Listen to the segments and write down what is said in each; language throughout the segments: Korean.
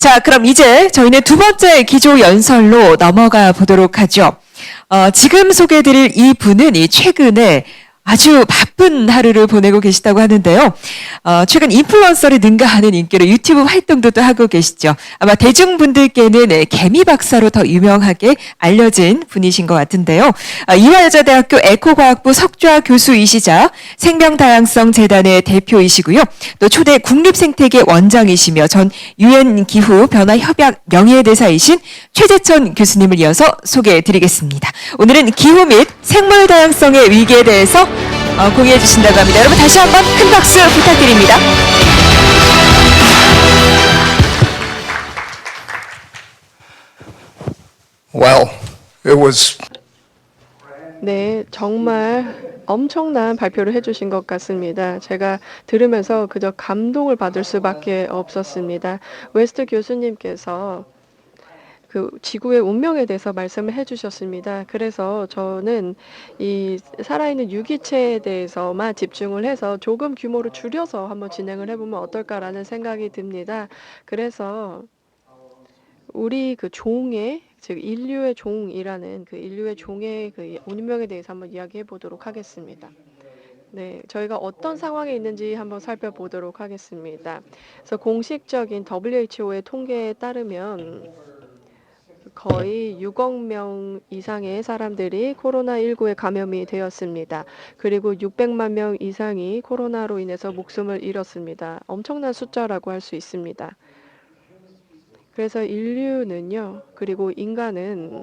자, 그럼 이제 저희는 두 번째 기조 연설로 넘어가 보도록 하죠. 어, 지금 소개해드릴 이 분은 이 최근에 아주 바쁜 하루를 보내고 계시다고 하는데요. 어, 최근 인플루언서를 능가하는 인기로 유튜브 활동도 또 하고 계시죠. 아마 대중분들께는 네, 개미 박사로 더 유명하게 알려진 분이신 것 같은데요. 어, 이화여자대학교 에코과학부 석좌 교수이시자 생명다양성 재단의 대표이시고요. 또 초대 국립생태계 원장이시며 전 유엔 기후 변화 협약 명예대사이신 최재천 교수님을 이어서 소개해 드리겠습니다. 오늘은 기후 및 생물 다양성의 위기에 대해서 어, 공유해 주신다고 합니다. 여러분 다시 한번 큰 박수 부탁드립니다. Well, it was 네, 정말 엄청난 발표를 해주신 것 같습니다. 제가 들으면서 그저 감동을 받을 수밖에 없었습니다. 웨스트 교수님께서 그 지구의 운명에 대해서 말씀을 해주셨습니다. 그래서 저는 이 살아있는 유기체에 대해서만 집중을 해서 조금 규모를 줄여서 한번 진행을 해보면 어떨까라는 생각이 듭니다. 그래서 우리 그 종의 즉 인류의 종이라는 그 인류의 종의 그 운명에 대해서 한번 이야기해 보도록 하겠습니다. 네, 저희가 어떤 상황에 있는지 한번 살펴보도록 하겠습니다. 그래서 공식적인 WHO의 통계에 따르면 거의 6억 명 이상의 사람들이 코로나19에 감염이 되었습니다. 그리고 600만 명 이상이 코로나로 인해서 목숨을 잃었습니다. 엄청난 숫자라고 할 수 있습니다. 그래서 인류는요, 그리고 인간은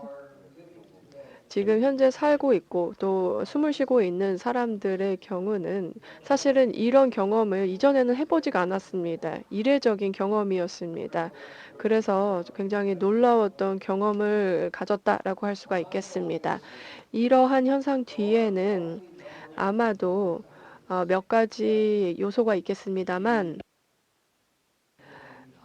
지금 현재 살고 있고 또 숨을 쉬고 있는 사람들의 경우는 사실은 이런 경험을 이전에는 해보지가 않았습니다. 이례적인 경험이었습니다. 그래서 굉장히 놀라웠던 경험을 가졌다라고 할 수가 있겠습니다. 이러한 현상 뒤에는 아마도 어, 몇 가지 요소가 있겠습니다만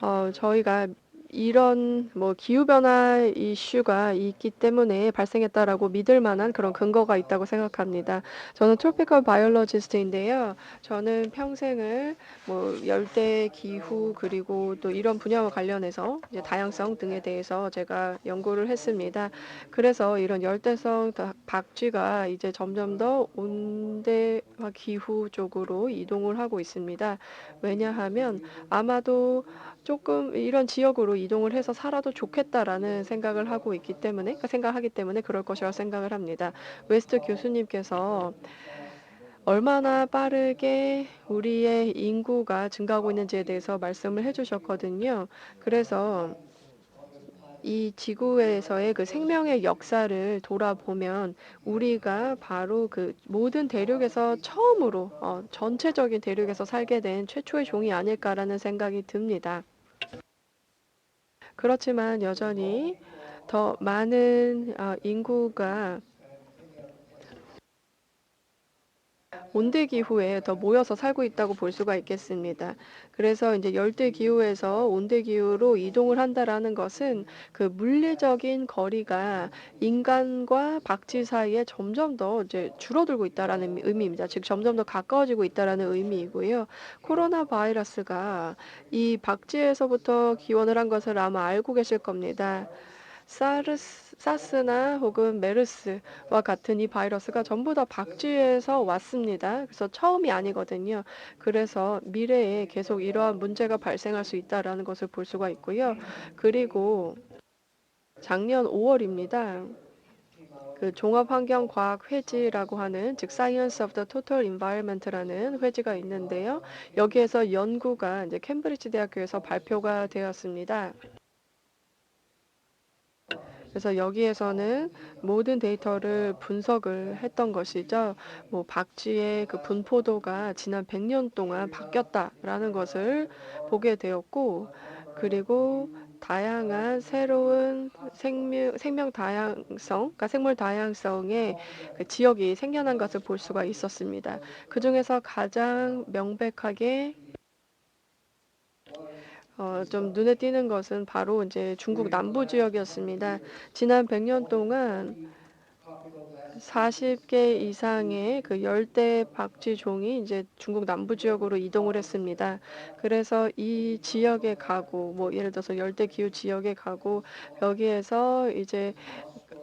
어, 저희가 이런 뭐 기후 변화 이슈가 있기 때문에 발생했다라고 믿을 만한 그런 근거가 있다고 생각합니다. 저는 트로피컬 바이올로지스트인데요. 저는 평생을 뭐 열대 기후 그리고 또 이런 분야와 관련해서 다양성 등에 대해서 제가 연구를 했습니다. 그래서 이런 열대성 다- 박쥐가 이제 점점 더 온대화 기후 쪽으로 이동을 하고 있습니다. 왜냐하면 아마도 조금 이런 지역으로 이동을 해서 살아도 좋겠다라는 생각을 하고 있기 때문에 그러니까 생각하기 때문에 그럴 것이라고 생각을 합니다. 웨스트 교수님께서 얼마나 빠르게 우리의 인구가 증가하고 있는지에 대해서 말씀을 해주셨거든요. 그래서 이 지구에서의 그 생명의 역사를 돌아보면 우리가 바로 그 모든 대륙에서 처음으로 어, 전체적인 대륙에서 살게 된 최초의 종이 아닐까라는 생각이 듭니다. 그렇지만 여전히 더 많은 어, 인구가 온대 기후에 더 모여서 살고 있다고 볼 수가 있겠습니다. 그래서 이제 열대 기후에서 온대 기후로 이동을 한다라는 것은 그 물리적인 거리가 인간과 박쥐 사이에 점점 더 이제 줄어들고 있다라는 의미입니다. 즉 점점 더 가까워지고 있다라는 의미이고요. 코로나 바이러스가 이 박쥐에서부터 기원을 한 것을 아마 알고 계실 겁니다. 사르스, 사스나 혹은 메르스와 같은 이 바이러스가 전부 다 박쥐에서 왔습니다. 그래서 처음이 아니거든요. 그래서 미래에 계속 이러한 문제가 발생할 수 있다라는 것을 볼 수가 있고요. 그리고 작년 5월입니다. 그 종합환경과학 회지라고 하는 즉 Science of the Total Environment라는 회지가 있는데요. 여기에서 연구가 이제 캠브리지 대학교에서 발표가 되었습니다. 그래서 여기에서는 모든 데이터를 분석을 했던 것이죠. 뭐 박쥐의 그 분포도가 지난 100년 동안 바뀌었다라는 것을 보게 되었고, 그리고 다양한 새로운 생명, 생명 다양성, 그러니까 생물 다양성의 그 지역이 생겨난 것을 볼 수가 있었습니다. 그 중에서 가장 명백하게 어, 좀 눈에 띄는 것은 바로 이제 중국 남부 지역이었습니다. 지난 100년 동안 40개 이상의 그 열대 박쥐종이 이제 중국 남부 지역으로 이동을 했습니다. 그래서 이 지역에 가고 뭐 예를 들어서 열대 기후 지역에 가고 여기에서 이제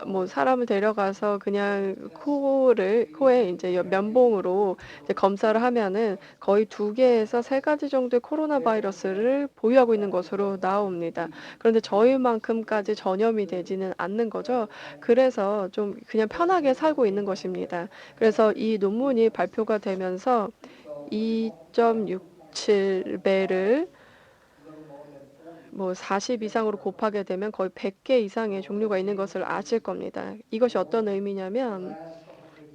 뭐 사람을 데려가서 그냥 코를 코에 이제 연- 면봉으로 이제 검사를 하면은 거의 두 개에서 세 가지 정도의 코로나 바이러스를 보유하고 있는 것으로 나옵니다. 그런데 저희만큼까지 전염이 되지는 않는 거죠. 그래서 좀 그냥 편하게 살고 있는 것입니다. 그래서 이 논문이 발표가 되면서 2.67배를 뭐 40 이상으로 곱하게 되면 거의 100개 이상의 종류가 있는 것을 아실 겁니다. 이것이 어떤 의미냐면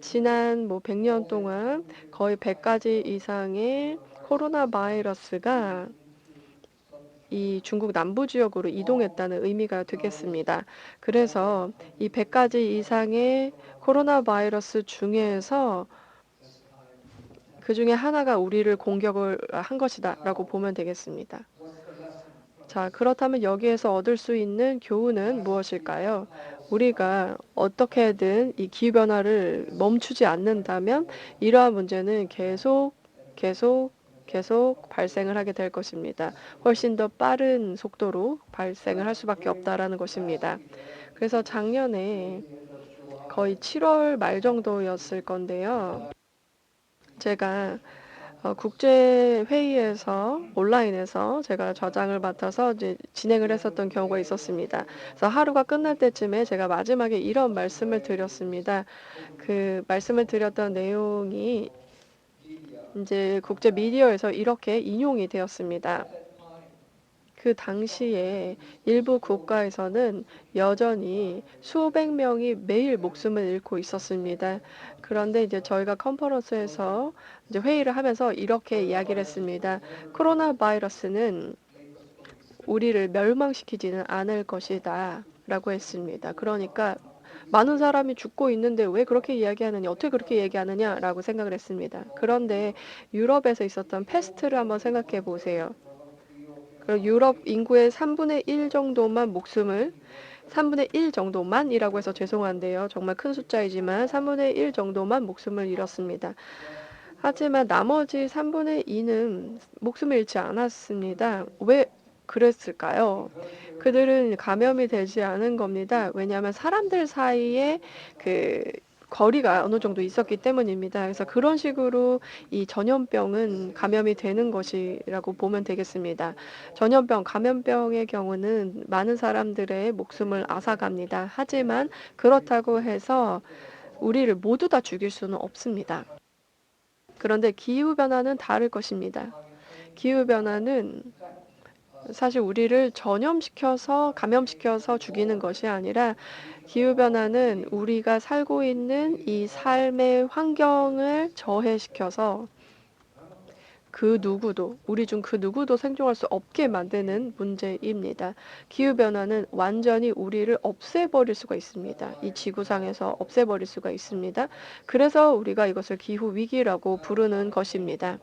지난 뭐 100년 동안 거의 100가지 이상의 코로나 바이러스가 이 중국 남부 지역으로 이동했다는 의미가 되겠습니다. 그래서 이 100가지 이상의 코로나 바이러스 중에서 그 중에 하나가 우리를 공격을 한 것이다라고 보면 되겠습니다. 자, 그렇다면 여기에서 얻을 수 있는 교훈은 무엇일까요? 우리가 어떻게든 이 기후변화를 멈추지 않는다면 이러한 문제는 계속, 계속, 계속 발생을 하게 될 것입니다. 훨씬 더 빠른 속도로 발생을 할 수밖에 없다라는 것입니다. 그래서 작년에 거의 7월 말 정도였을 건데요. 제가 어, 국제 회의에서 온라인에서 제가 저장을 맡아서 이제 진행을 했었던 경우가 있었습니다. 그래서 하루가 끝날 때쯤에 제가 마지막에 이런 말씀을 드렸습니다. 그 말씀을 드렸던 내용이 이제 국제 미디어에서 이렇게 인용이 되었습니다. 그 당시에 일부 국가에서는 여전히 수백 명이 매일 목숨을 잃고 있었습니다. 그런데 이제 저희가 컨퍼런스에서 이제 회의를 하면서 이렇게 이야기를 했습니다. 코로나 바이러스는 우리를 멸망시키지는 않을 것이다. 라고 했습니다. 그러니까 많은 사람이 죽고 있는데 왜 그렇게 이야기하느냐, 어떻게 그렇게 얘기하느냐라고 생각을 했습니다. 그런데 유럽에서 있었던 패스트를 한번 생각해 보세요. 유럽 인구의 3분의 1 정도만 목숨을 3분의 1 정도만이라고 해서 죄송한데요. 정말 큰 숫자이지만 3분의 1 정도만 목숨을 잃었습니다. 하지만 나머지 3분의 2는 목숨을 잃지 않았습니다. 왜 그랬을까요? 그들은 감염이 되지 않은 겁니다. 왜냐하면 사람들 사이에 그 거리가 어느 정도 있었기 때문입니다. 그래서 그런 식으로 이 전염병은 감염이 되는 것이라고 보면 되겠습니다. 전염병, 감염병의 경우는 많은 사람들의 목숨을 앗아갑니다. 하지만 그렇다고 해서 우리를 모두 다 죽일 수는 없습니다. 그런데 기후변화는 다를 것입니다. 기후변화는 사실 우리를 전염시켜서 감염시켜서 죽이는 것이 아니라 기후변화는 우리가 살고 있는 이 삶의 환경을 저해시켜서 그 누구도 우리 중 그 누구도 생존할 수 없게 만드는 문제입니다. 기후 변화는 완전히 우리를 없애버릴 수가 있습니다. 이 지구상에서 없애버릴 수가 있습니다. 그래서 우리가 이것을 기후 위기라고 부르는 것입니다.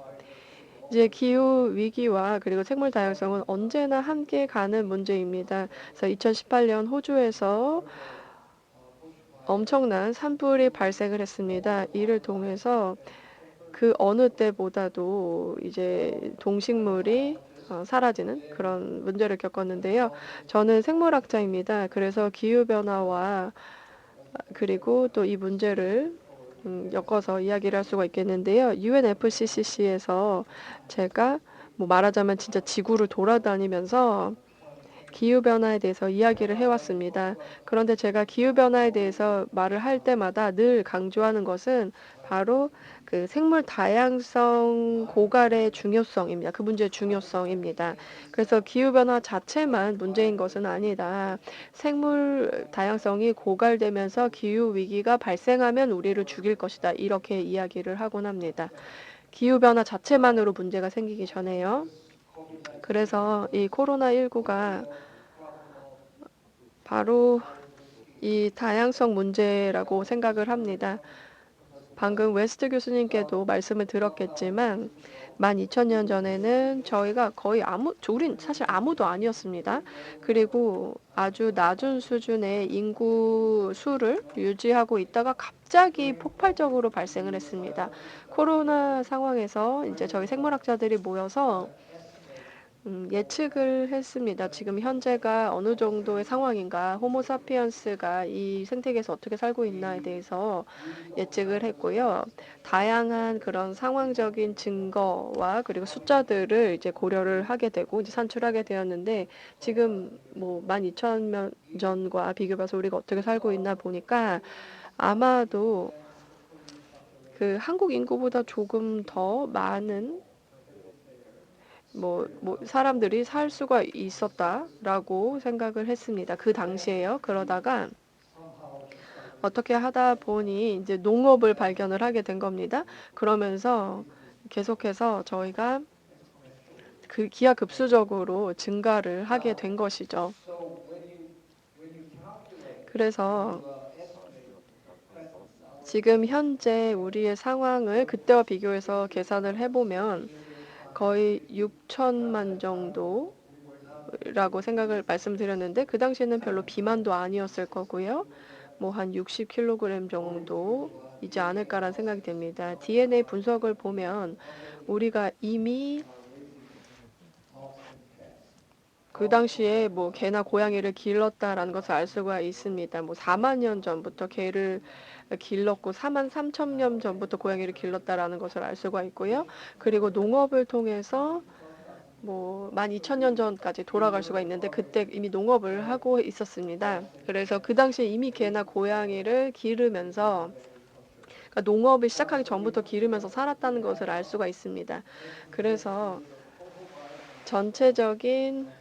이제 기후 위기와 그리고 생물 다양성은 언제나 함께 가는 문제입니다. 그래서 2018년 호주에서 엄청난 산불이 발생을 했습니다. 이를 통해서 그 어느 때보다도 이제 동식물이 어, 사라지는 그런 문제를 겪었는데요. 저는 생물학자입니다. 그래서 기후변화와 그리고 또 이 문제를 음, 엮어서 이야기를 할 수가 있겠는데요. UNFCCC에서 제가 뭐 말하자면 진짜 지구를 돌아다니면서 기후변화에 대해서 이야기를 해왔습니다. 그런데 제가 기후변화에 대해서 말을 할 때마다 늘 강조하는 것은 바로 그 생물 다양성 고갈의 중요성입니다. 그 문제의 중요성입니다. 그래서 기후변화 자체만 문제인 것은 아니다. 생물 다양성이 고갈되면서 기후위기가 발생하면 우리를 죽일 것이다. 이렇게 이야기를 하곤 합니다. 기후변화 자체만으로 문제가 생기기 전에요. 그래서 이 코로나19가 바로 이 다양성 문제라고 생각을 합니다. 방금 웨스트 교수님께도 말씀을 들었겠지만 12,000년 전에는 저희가 거의 아무, 우린 사실 아무도 아니었습니다. 그리고 아주 낮은 수준의 인구 수를 유지하고 있다가 갑자기 폭발적으로 발생을 했습니다. 코로나 상황에서 이제 저희 생물학자들이 모여서 음, 예측을 했습니다. 지금 현재가 어느 정도의 상황인가, 호모사피언스가 이 생태계에서 어떻게 살고 있나에 대해서 예측을 했고요. 다양한 그런 상황적인 증거와 그리고 숫자들을 이제 고려를 하게 되고 이제 산출하게 되었는데 지금 뭐 12,000년 전과 비교해서 우리가 어떻게 살고 있나 보니까 아마도 그 한국 인구보다 조금 더 많은 뭐, 뭐 사람들이 살 수가 있었다라고 생각을 했습니다. 그 당시에요. 그러다가 어떻게 하다 보니 이제 농업을 발견을 하게 된 겁니다. 그러면서 계속해서 저희가 그 기하급수적으로 증가를 하게 된 것이죠. 그래서 지금 현재 우리의 상황을 그때와 비교해서 계산을 해보면 거의 6천만 정도라고 생각을 말씀드렸는데 그 당시에는 별로 비만도 아니었을 거고요. 뭐 한 60kg 정도이지 않을까라는 생각이 됩니다. DNA 분석을 보면 우리가 이미 그 당시에 뭐 개나 고양이를 길렀다라는 것을 알 수가 있습니다. 뭐 4만 년 전부터 개를 길렀고 4만 3천 년 전부터 고양이를 길렀다라는 것을 알 수가 있고요. 그리고 농업을 통해서 뭐 12,000년 전까지 돌아갈 수가 있는데 그때 이미 농업을 하고 있었습니다. 그래서 그 당시에 이미 개나 고양이를 기르면서 그러니까 농업을 시작하기 전부터 기르면서 살았다는 것을 알 수가 있습니다. 그래서 전체적인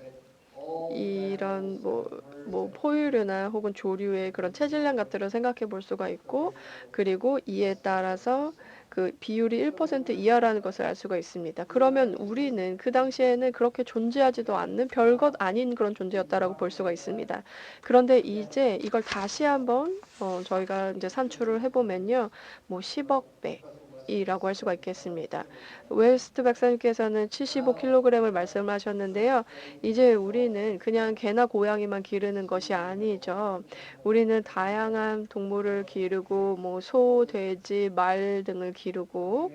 이런 뭐, 뭐 포유류나 혹은 조류의 그런 체질량 같은 생각해 볼 수가 있고 그리고 이에 따라서 그 비율이 1% 이하라는 것을 알 수가 있습니다. 그러면 우리는 그 당시에는 그렇게 존재하지도 않는 별것 아닌 그런 존재였다라고 볼 수가 있습니다. 그런데 이제 이걸 다시 한번 어, 저희가 이제 산출을 해보면요, 뭐 10억 배. 이라고 할 수가 있겠습니다. 웨스트 박사님께서는 75kg을 말씀하셨는데요. 이제 우리는 그냥 개나 고양이만 기르는 것이 아니죠. 우리는 다양한 동물을 기르고 뭐 소, 돼지, 말 등을 기르고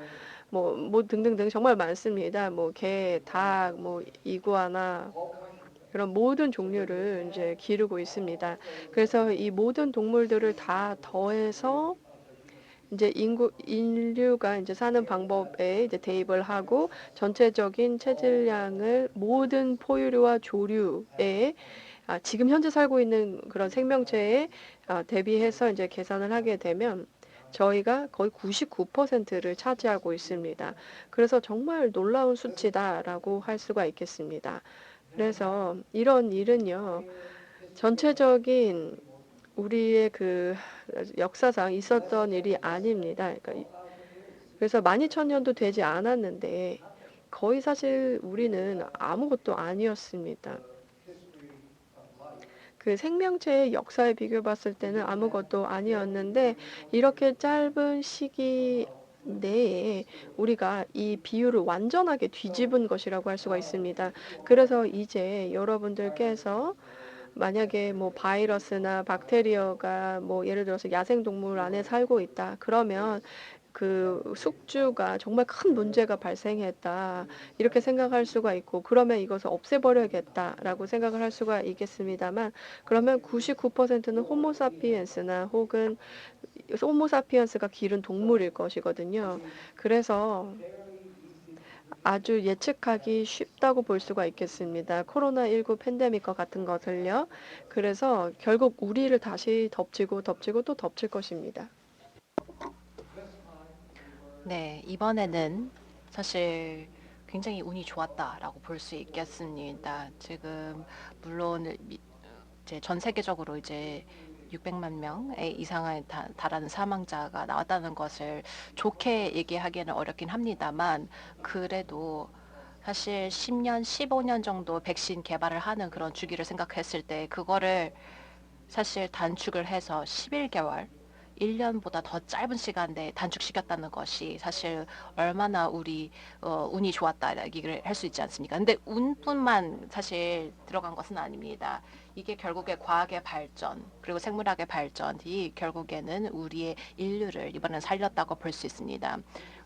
뭐, 뭐 등등등 정말 많습니다. 뭐 개, 닭, 뭐 이구아나 그런 모든 종류를 이제 기르고 있습니다. 그래서 이 모든 동물들을 다 더해서 이제 인구 인류가 이제 사는 방법에 이제 대입을 하고 전체적인 체질량을 모든 포유류와 조류에 아, 지금 현재 살고 있는 그런 생명체에 아, 대비해서 이제 계산을 하게 되면 저희가 거의 99%를 차지하고 있습니다. 그래서 정말 놀라운 수치다라고 할 수가 있겠습니다. 그래서 이런 일은요, 전체적인 우리의 그 역사상 있었던 일이 아닙니다. 그러니까 그래서 12,000년도 되지 않았는데 거의 사실 우리는 아무것도 아니었습니다. 그 생명체의 역사에 비교해 봤을 때는 아무것도 아니었는데 이렇게 짧은 시기 내에 우리가 이 비율을 완전하게 뒤집은 것이라고 할 수가 있습니다. 그래서 이제 여러분들께서 만약에 뭐 바이러스나 박테리아가 뭐 예를 들어서 야생 동물 안에 살고 있다. 그러면 그 숙주가 정말 큰 문제가 발생했다. 이렇게 생각할 수가 있고 그러면 이것을 없애버려야겠다라고 생각을 할 수가 있겠습니다만 그러면 99%는 호모사피엔스나 혹은 호모사피엔스가 기른 동물일 것이거든요. 그래서 아주 예측하기 쉽다고 볼 수가 있겠습니다. 코로나19 팬데믹과 같은 것을요. 그래서 결국 우리를 다시 덮치고 덮치고 또 덮칠 것입니다. 네, 이번에는 사실 굉장히 운이 좋았다라고 볼 수 있겠습니다. 지금 물론 미- 이제 전 세계적으로 이제 600만 명에 이상에 다- 달하는 사망자가 나왔다는 것을 좋게 얘기하기는 어렵긴 합니다만 그래도 사실 10년, 15년 정도 백신 개발을 하는 그런 주기를 생각했을 때 그거를 사실 단축을 해서 11개월 1년보다 더 짧은 시간 내에 단축시켰다는 것이 사실 얼마나 우리 어, 운이 좋았다 얘기를 할 수 있지 않습니까? 근데 운뿐만 사실 들어간 것은 아닙니다. 이게 결국에 과학의 발전 그리고 생물학의 발전이 결국에는 우리의 인류를 이번엔 살렸다고 볼 수 있습니다.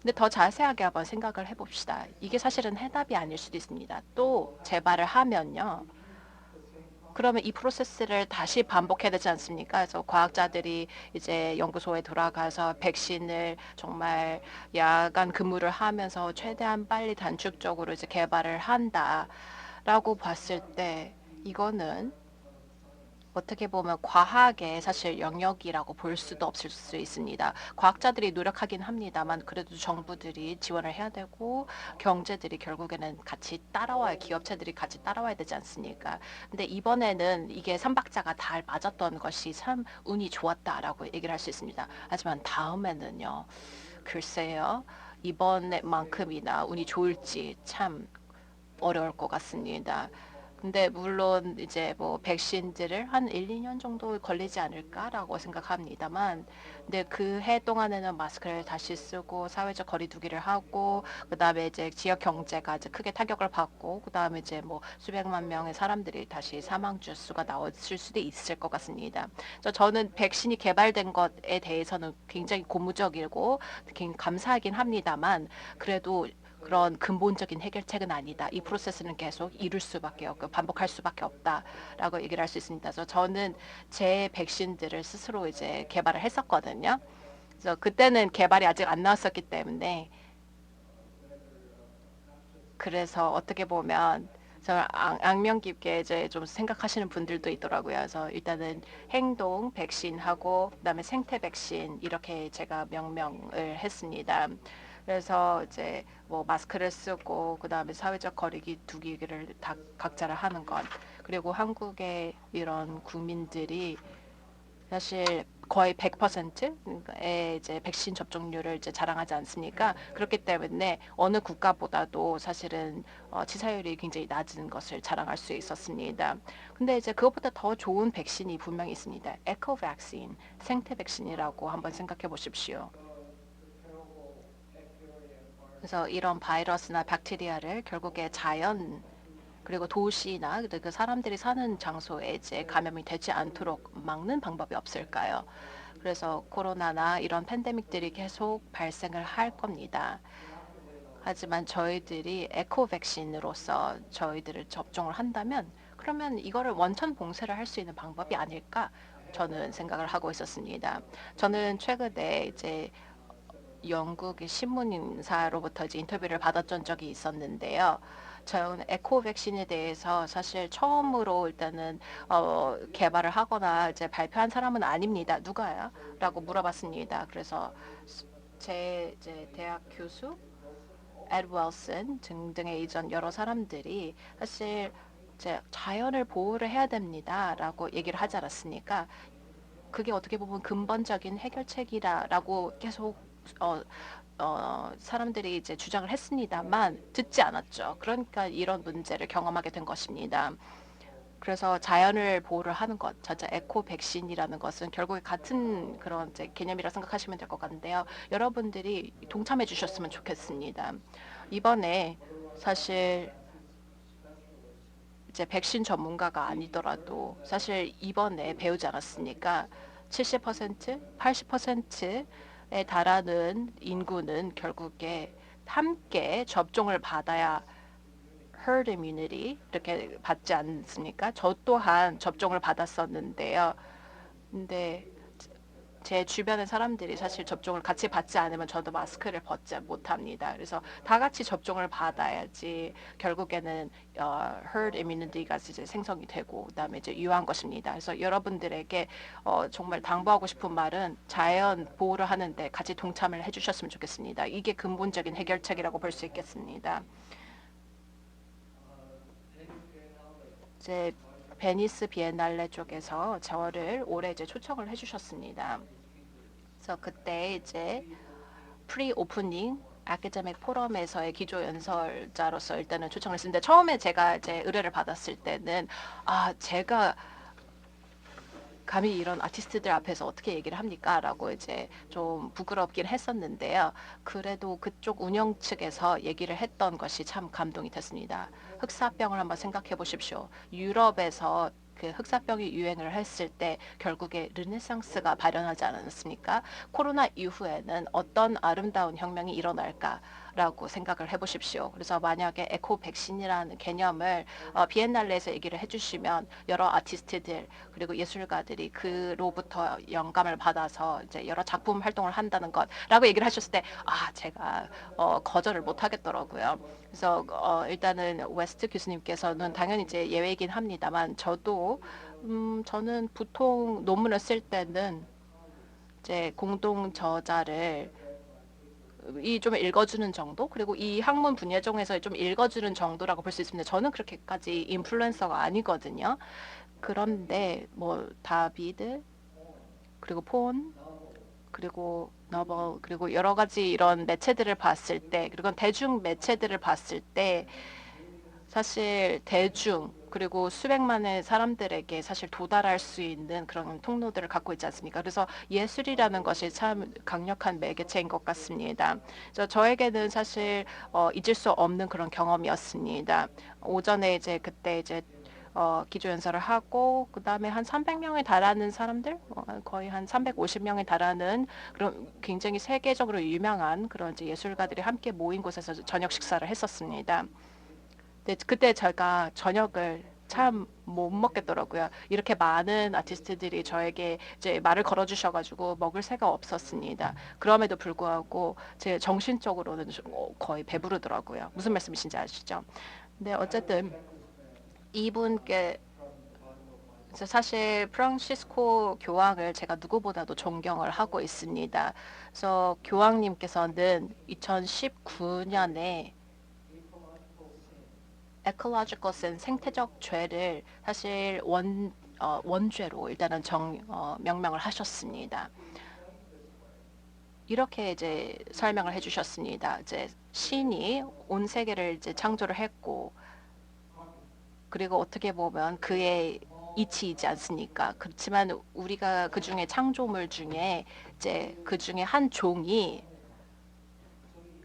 근데 더 자세하게 한번 생각을 해봅시다. 이게 사실은 해답이 아닐 수도 있습니다. 또 재발을 하면요. 그러면 이 프로세스를 다시 반복해야 되지 않습니까? 그래서 과학자들이 이제 연구소에 돌아가서 백신을 정말 야간 근무를 하면서 최대한 빨리 단축적으로 이제 개발을 한다라고 봤을 때 이거는 어떻게 보면 과학의 사실 영역이라고 볼 수도 없을 수 있습니다. 과학자들이 노력하긴 합니다만 그래도 정부들이 지원을 해야 되고 경제들이 결국에는 같이 따라와야 기업체들이 같이 따라와야 되지 않습니까? 근데 이번에는 이게 삼박자가 잘 맞았던 것이 참 운이 좋았다라고 얘기를 할 수 있습니다. 하지만 다음에는요. 글쎄요. 이번에만큼이나 운이 좋을지 참 어려울 것 같습니다. 근데 물론 이제 뭐 백신들을 한 1, 2년 정도 걸리지 않을까라고 생각합니다만 근데 그 해 동안에는 마스크를 다시 쓰고 사회적 거리두기를 하고 그다음에 이제 지역 경제가 이제 크게 타격을 받고 그다음에 이제 뭐 수백만 명의 사람들이 다시 사망 주수가 나왔을 수도 있을 것 같습니다. 그래서 저는 백신이 개발된 것에 대해서는 굉장히 고무적이고 굉장히 감사하긴 합니다만 그래도 그런 근본적인 해결책은 아니다. 이 프로세스는 계속 이룰 수밖에 없고 반복할 수밖에 없다라고 얘기를 할 수 있습니다. 그래서 저는 제 백신들을 스스로 이제 개발을 했었거든요. 그래서 그때는 개발이 아직 안 나왔었기 때문에 그래서 어떻게 보면 저 악- 악명 깊게 이제 좀 생각하시는 분들도 있더라고요. 그래서 일단은 행동 백신하고 그다음에 생태 백신 이렇게 제가 명명을 했습니다. 그래서 이제 뭐 마스크를 쓰고 그다음에 사회적 거리기 두기를 다 각자를 하는 것 그리고 한국의 이런 국민들이 사실 거의 100%의 이제 백신 접종률을 이제 자랑하지 않습니까? 그렇기 때문에 어느 국가보다도 사실은 어, 치사율이 굉장히 낮은 것을 자랑할 수 있었습니다. 근데 이제 그것보다 더 좋은 백신이 분명히 있습니다. 에코 백신, 생태 백신이라고 한번 생각해 보십시오. 그래서 이런 바이러스나 박테리아를 결국에 자연 그리고 도시나 그 사람들이 사는 장소에 이제 감염이 되지 않도록 막는 방법이 없을까요? 그래서 코로나나 이런 팬데믹들이 계속 발생을 할 겁니다. 하지만 저희들이 에코 백신으로서 저희들을 접종을 한다면 그러면 이거를 원천 봉쇄를 할 수 있는 방법이 아닐까 저는 생각을 하고 있었습니다. 저는 최근에 이제 영국의 신문사로부터 이제 인터뷰를 받았던 적이 있었는데요. 저는 에코 백신에 대해서 사실 처음으로 일단은 어, 개발을 하거나 이제 발표한 사람은 아닙니다. 누가요? 라고 물어봤습니다. 그래서 제 이제 대학 교수 에드 웰슨 등등의 이전 여러 사람들이 사실 이제 자연을 보호를 해야 됩니다라고 얘기를 하지 않았습니까? 그게 어떻게 보면 근본적인 해결책이라라고 계속 어, 어, 사람들이 이제 주장을 했습니다만 듣지 않았죠. 그러니까 이런 문제를 경험하게 된 것입니다. 그래서 자연을 보호를 하는 것, 자자 에코 백신이라는 것은 결국에 같은 그런 이제 개념이라 생각하시면 될 것 같은데요. 여러분들이 동참해 주셨으면 좋겠습니다. 이번에 사실 이제 백신 전문가가 아니더라도 사실 이번에 배우지 않았습니까? 70%, 80%에 달하는 인구는 결국에 함께 접종을 받아야 herd immunity 이렇게 받지 않습니까? 저 또한 접종을 받았었는데요. 근데 제 주변의 사람들이 사실 접종을 같이 받지 않으면 저도 마스크를 벗지 못합니다. 그래서 다 같이 접종을 받아야지 결국에는 어, herd immunity가 이제 생성이 되고 그다음에 이제 유효한 것입니다. 그래서 여러분들에게 어, 정말 당부하고 싶은 말은 자연 보호를 하는데 같이 동참을 해주셨으면 좋겠습니다. 이게 근본적인 해결책이라고 볼 수 있겠습니다. 이제 베니스 비엔날레 쪽에서 저를 올해 이제 초청을 해주셨습니다. 그래서 그때 이제 프리 오프닝 아카데믹 포럼에서의 기조 연설자로서 일단은 했는데 처음에 제가 이제 의뢰를 받았을 때는 아 제가 감히 이런 아티스트들 앞에서 어떻게 얘기를 합니까?라고 이제 좀 부끄럽긴 했었는데요. 그래도 그쪽 운영 측에서 얘기를 했던 것이 참 감동이 됐습니다. 흑사병을 한번 생각해 보십시오. 유럽에서 그 흑사병이 유행을 했을 때 결국에 르네상스가 발현하지 않았습니까? 코로나 이후에는 어떤 아름다운 혁명이 일어날까 라고 생각을 해보십시오. 그래서 만약에 에코 백신이라는 개념을 어, 비엔날레에서 얘기를 해주시면 여러 아티스트들 그리고 예술가들이 그로부터 영감을 받아서 이제 여러 작품 활동을 한다는 것라고 얘기를 하셨을 때 아 제가 어, 거절을 못 하겠더라고요. 그래서 어, 일단은 웨스트 교수님께서는 당연히 이제 예외이긴 합니다만 저도 음, 저는 보통 논문을 쓸 때는 이제 공동 저자를 이 좀 읽어주는 정도 그리고 이 학문 분야종에서 좀 읽어주는 정도라고 볼 수 있습니다. 저는 그렇게까지 인플루언서가 아니거든요. 그런데 뭐 다비드 그리고 폰 그리고 너버 그리고 여러 가지 이런 매체들을 봤을 때 그리고 대중 매체들을 봤을 때 사실 대중 그리고 수백만의 사람들에게 사실 도달할 수 있는 그런 통로들을 갖고 있지 않습니까? 그래서 예술이라는 것이 참 강력한 매개체인 것 같습니다. 그래서 저에게는 사실 어, 잊을 수 없는 그런 경험이었습니다. 오전에 이제 그때 이제 어, 기조 연설을 하고 그 다음에 한 300명에 달하는 사람들 어, 거의 한 350명에 달하는 그런 굉장히 세계적으로 유명한 그런 이제 예술가들이 함께 모인 곳에서 저녁 식사를 했었습니다. 근데 그때 제가 저녁을 참 못 먹겠더라고요. 이렇게 많은 아티스트들이 저에게 이제 말을 걸어주셔가지고 먹을 새가 없었습니다. 그럼에도 불구하고 제 정신적으로는 좀, 어, 거의 배부르더라고요. 무슨 말씀이신지 아시죠? 근데 어쨌든 이분께 사실 프랑시스코 교황을 제가 누구보다도 존경을 하고 있습니다. 그래서 교황님께서는 2019년에 ecological sin 생태적 죄를 사실 원 어, 원죄로 일단은 정 어, 명명을 하셨습니다. 이렇게 이제 설명을 해주셨습니다. 이제 신이 온 세계를 이제 창조를 했고 그리고 어떻게 보면 그의 이치이지 않습니까? 그렇지만 우리가 그 중에 창조물 중에 이제 그 중에 한 종이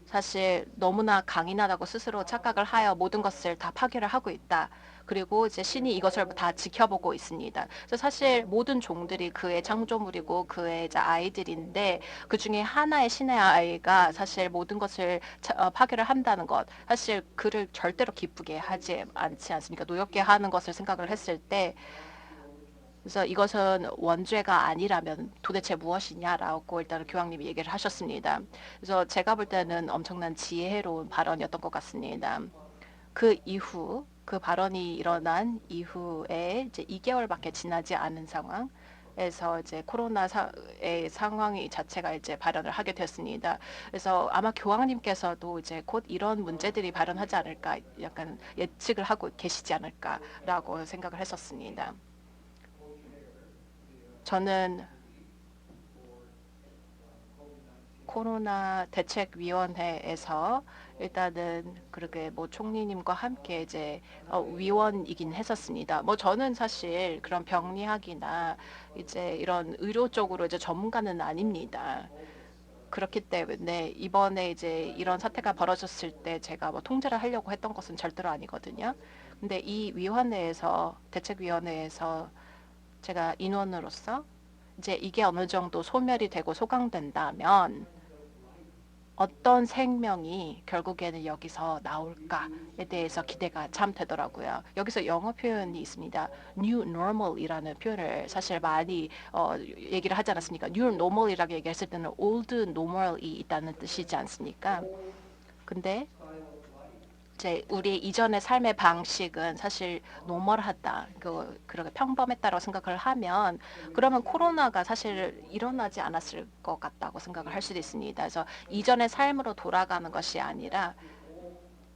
사실 너무나 강인하다고 스스로 착각을 하여 모든 것을 다 파괴를 하고 있다. 그리고 이제 신이 이것을 다 지켜보고 있습니다. 그래서 사실 모든 종들이 그의 창조물이고 그의 아이들인데 그 중에 하나의 신의 아이가 사실 모든 것을 차- 어, 파괴를 한다는 것, 사실 그를 절대로 기쁘게 하지 않지 않습니까? 노엽게 하는 것을 생각을 했을 때. 그래서 이것은 원죄가 아니라면 도대체 무엇이냐라고 일단 교황님이 얘기를 하셨습니다. 그래서 제가 볼 때는 엄청난 지혜로운 발언이었던 것 같습니다. 그 이후 그 발언이 일어난 이후에 이제 2개월밖에 지나지 않은 상황 에서 이제 코로나의 상황이 자체가 이제 발언을 하게 됐습니다. 그래서 아마 교황님께서도 이제 곧 이런 문제들이 발언하지 않을까 약간 예측을 하고 계시지 않을까라고 생각을 했었습니다. 저는 코로나 대책위원회에서 일단은 그렇게 뭐 총리님과 함께 이제 어, 위원이긴 했었습니다. 뭐 저는 사실 그런 병리학이나 이제 이런 의료 쪽으로 이제 전문가는 아닙니다. 그렇기 때문에 이번에 이제 이런 사태가 벌어졌을 때 제가 뭐 통제를 하려고 했던 것은 절대로 아니거든요. 근데 이 위원회에서 대책위원회에서 제가 인원으로서 이제 이게 어느 정도 소멸이 되고 소강된다면 어떤 생명이 결국에는 여기서 나올까에 대해서 기대가 참 되더라고요. 여기서 영어 표현이 있습니다. New Normal이라는 표현을 사실 많이 어, 얘기를 하지 않았습니까? New Normal이라고 얘기했을 때는 Old Normal이 있다는 뜻이지 않습니까? 근데 이제 우리 이전의 삶의 방식은 사실 노멀하다, 그 그렇게 평범했다고 생각을 하면 그러면 코로나가 사실 일어나지 않았을 것 같다고 생각을 할 수도 있습니다. 그래서 이전의 삶으로 돌아가는 것이 아니라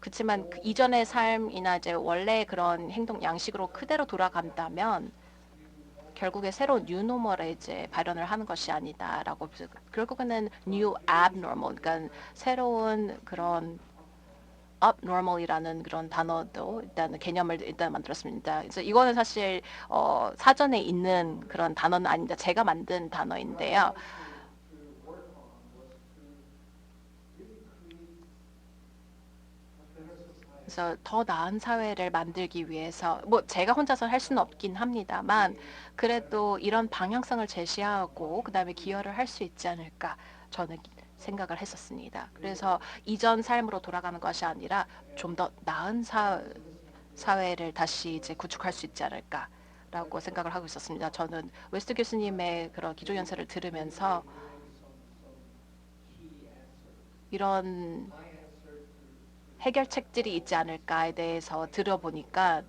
그렇지만 그 이전의 삶이나 이제 원래 그런 행동 양식으로 그대로 돌아간다면 결국에 새로운 뉴노멀에 이제 발현을 하는 것이 아니다라고 결국에는 new abnormal, 그러니까 새로운 그런 abnormal이라는 그런 단어도 일단 개념을 일단 만들었습니다. 그래서 이거는 사실 어, 사전에 있는 그런 단어는 아닙니다. 제가 만든 단어인데요. 그래서 더 나은 사회를 만들기 위해서 뭐 제가 혼자서 할 수는 없긴 합니다만 그래도 이런 방향성을 제시하고 그다음에 기여를 할 수 있지 않을까 저는 생각을 했었습니다. 그래서 이전 삶으로 돌아가는 것이 아니라 좀 더 나은 사, 사회를 다시 이제 구축할 수 있지 않을까라고 생각을 하고 있었습니다. 저는 웨스트 교수님의 그런 기조 연설을 들으면서 이런 해결책들이 있지 않을까에 대해서 들어보니까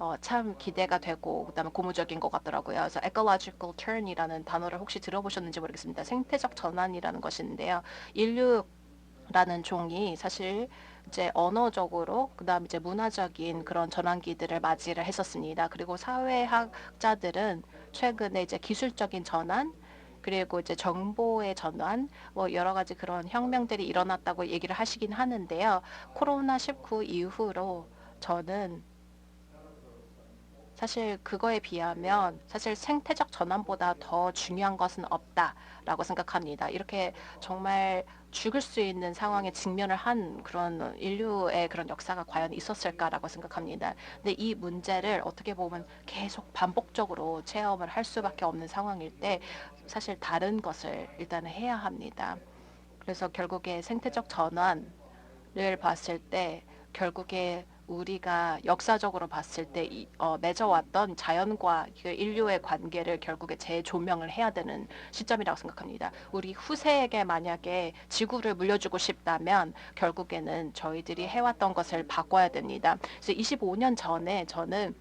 어, 참 기대가 되고 그다음에 고무적인 것 같더라고요. 그래서 ecological turn이라는 단어를 혹시 들어보셨는지 모르겠습니다. 생태적 전환이라는 것인데요. 인류라는 종이 사실 이제 언어적으로 그다음 이제 문화적인 그런 전환기들을 맞이를 했었습니다. 그리고 사회학자들은 최근에 이제 기술적인 전환 그리고 이제 정보의 전환, 뭐 여러 가지 그런 혁명들이 일어났다고 얘기를 하시긴 하는데요. 코로나 19 이후로 저는 사실 그거에 비하면 사실 생태적 전환보다 더 중요한 것은 없다라고 생각합니다. 이렇게 정말 죽을 수 있는 상황에 직면을 한 그런 인류의 그런 역사가 과연 있었을까라고 생각합니다. 근데 이 문제를 어떻게 보면 계속 반복적으로 체험을 할 수밖에 없는 상황일 때 사실 다른 것을 일단 해야 합니다. 그래서 결국에 생태적 전환을 봤을 때 결국에 우리가 역사적으로 봤을 때 이- 어, 맺어왔던 자연과 그 인류의 관계를 결국에 재조명을 해야 되는 시점이라고 생각합니다. 우리 후세에게 만약에 지구를 물려주고 싶다면 결국에는 저희들이 해왔던 것을 바꿔야 됩니다. 그래서 25년 전에 저는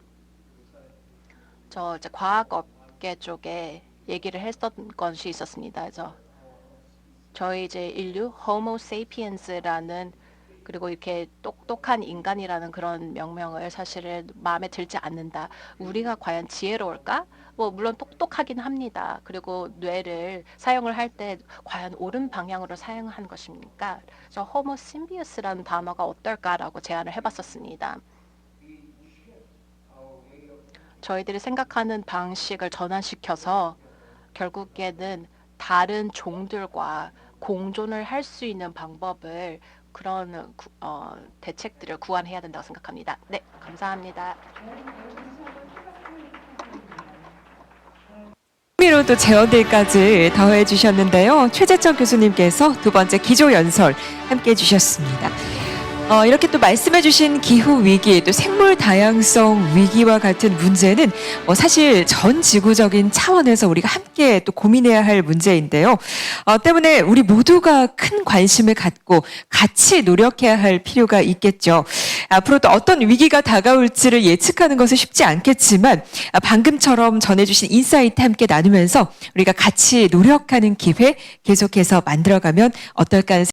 저 이제 과학업계 쪽에 얘기를 했던 것이 있었습니다. 그래서 저희 이제 인류 Homo sapiens라는 그리고 이렇게 똑똑한 인간이라는 그런 명명을 사실은 마음에 들지 않는다. 우리가 과연 지혜로울까? 뭐 물론 똑똑하긴 합니다. 그리고 뇌를 사용을 할 때 과연 옳은 방향으로 사용한 것입니까? 그래서 Homo symbious라는 단어가 어떨까라고 제안을 해봤었습니다. 저희들이 생각하는 방식을 전환시켜서 결국에는 다른 종들과 공존을 할 수 있는 방법을 그런 구- 어, 대책들을 구안해야 된다고 생각합니다. 네, 감사합니다. 흥미로운 또 재원들까지 더해 주셨는데요. 최재천 교수님께서 두 번째 기조 연설 함께 해 주셨습니다. 어, 이렇게 또 말씀해 주신 기후 위기, 또 생물 다양성 위기와 같은 문제는 어, 사실 전 지구적인 차원에서 우리가 함께 또 고민해야 할 문제인데요. 어, 때문에 우리 모두가 큰 관심을 갖고 같이 노력해야 할 필요가 있겠죠. 앞으로 또 어떤 위기가 다가올지를 예측하는 것은 쉽지 않겠지만 아, 방금처럼 전해주신 인사이트 함께 나누면서 우리가 같이 노력하는 기회 계속해서 만들어가면 어떨까 하는